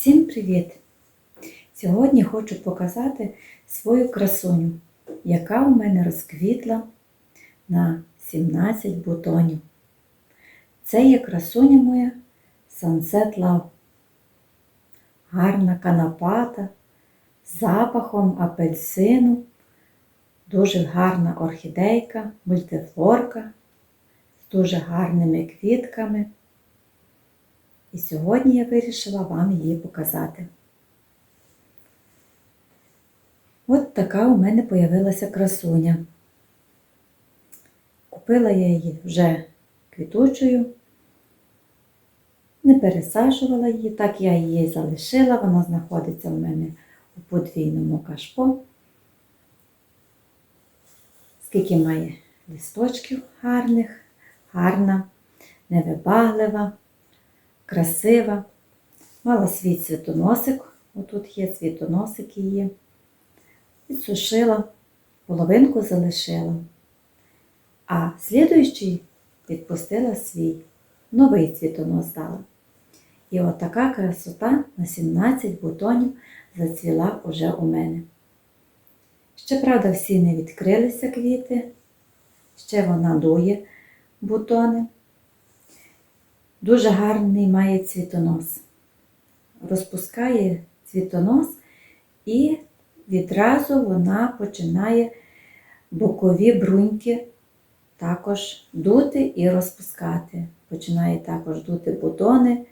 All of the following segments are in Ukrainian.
Всім привіт! Сьогодні хочу показати свою красуню, яка у мене розквітла на 17 бутонів. Це є красуня моя Sunset Love. Гарна канапата з запахом апельсину, дуже гарна орхідейка, мультифлорка з дуже гарними квітками. І сьогодні я вирішила вам її показати. От така у мене появилася красуня. Купила я її вже квітучою, не пересаджувала її, так я її залишила, вона знаходиться у мене у подвійному кашпо. Скільки має листочків гарних, гарна, невибаглива красива. Мала свій цвітоносик, отут є цвітоносик її. Відсушила, половинку залишила. А слідуючий відпустила свій новий цвітонос дала. І от така красота на 17 бутонів зацвіла уже у мене. Ще, правда, всі не відкрилися квіти, ще вона дує бутони. Дуже гарний має цвітонос. Розпускає цвітонос і відразу вона починає бокові бруньки також дути і розпускати. Починає також дути бутони.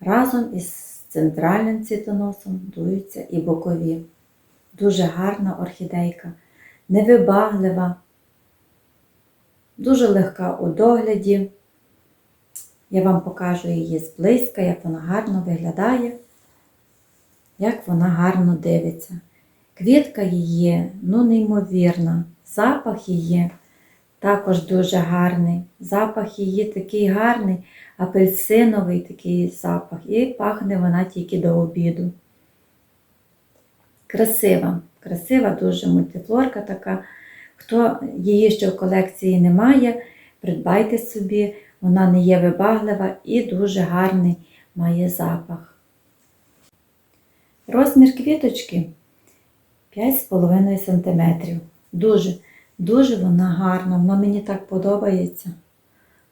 Разом із центральним цвітоносом дуються і бокові. Дуже гарна орхідейка, невибаглива, дуже легка у догляді. Я вам покажу її зблизька, як вона гарно виглядає, як вона гарно дивиться. Квітка її, ну, неймовірна, запах її також дуже гарний. Запах її такий гарний, апельсиновий такий запах. І пахне вона тільки до обіду. Красива, красива, дуже мультифлорка така. Хто її ще в колекції не має, придбайте собі. Вона не є вибаглива і дуже гарний має запах. Розмір квіточки 5,5 см. Дуже, дуже вона гарна, вона мені так подобається.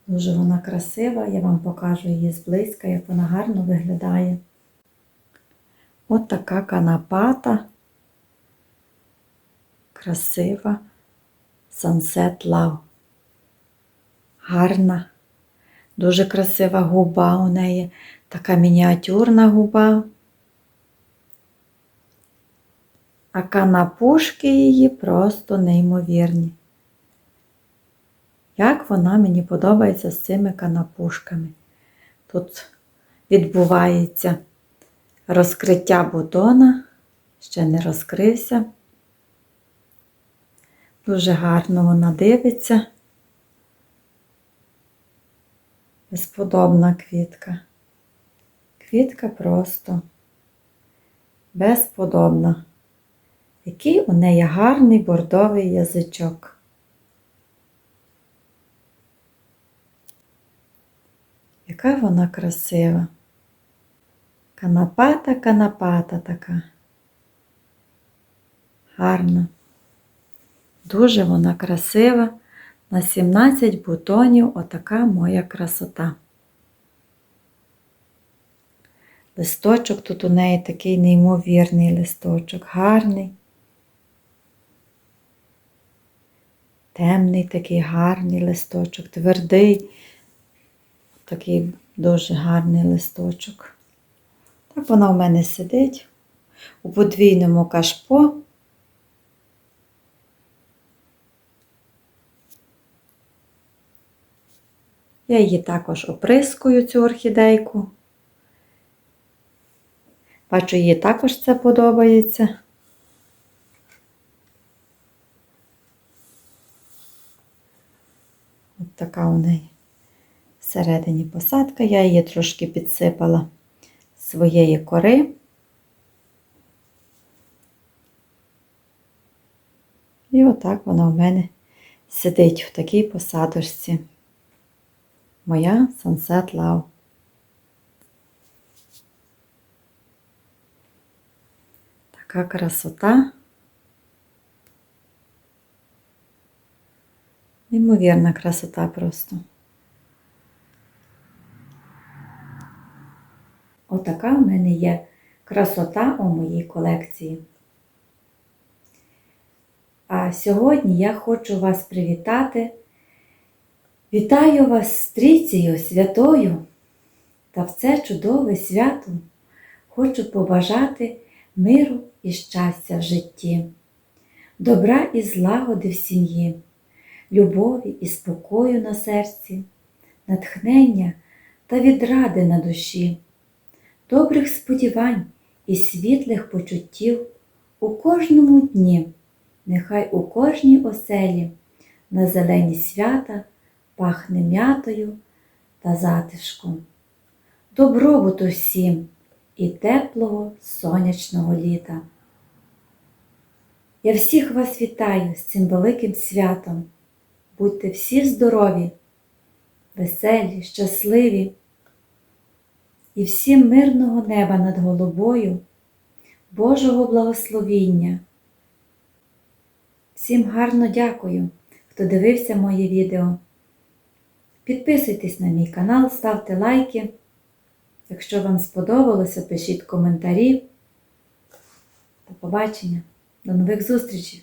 Дуже вона красива, я вам покажу її зблизька, як вона гарно виглядає. От така канапата, красива Sunset Love. Гарна. Дуже красива губа у неї, така мініатюрна губа. А канапушки її просто неймовірні. Як вона мені подобається з цими канапушками. Тут відбувається розкриття бутона, ще не розкрився. Дуже гарно вона дивиться. Безподобна квітка. Квітка просто безподобна. Який у неї гарний бордовий язичок. Яка вона красива. Канапата, канапата така. Гарна. Дуже вона красива. На 17 бутонів отака моя красота. Листочок тут у неї такий неймовірний листочок, гарний, темний такий гарний листочок, твердий, такий дуже гарний листочок. Так вона у мене сидить у подвійному кашпо. Я її також оприскую, цю орхідейку. Бачу, їй також це подобається. От така у неї всередині посадка. Я її трошки підсипала своєї кори. І отак вона у мене сидить в такій посадочці моя Sunset Love. Така красота. Неймовірна красота просто. Отака в мене є красота у моїй колекції. А сьогодні я хочу вас привітати. Вітаю вас з святою та в це чудове свято хочу побажати миру і щастя в житті, добра і злагоди в сім'ї, любові і спокою на серці, натхнення та відради на душі, добрих сподівань і світлих почуттів у кожному дні, нехай у кожній оселі на зелені свята пахне м'ятою та затишком. Добробуту всім і теплого сонячного літа. Я всіх вас вітаю з цим великим святом. Будьте всі здорові, веселі, щасливі і всім мирного неба над головою, Божого благословіння. Всім гарно дякую, хто дивився моє відео. Підписуйтесь на мій канал, ставте лайки. Якщо вам сподобалося, пишіть коментарі. До побачення, до нових зустрічей!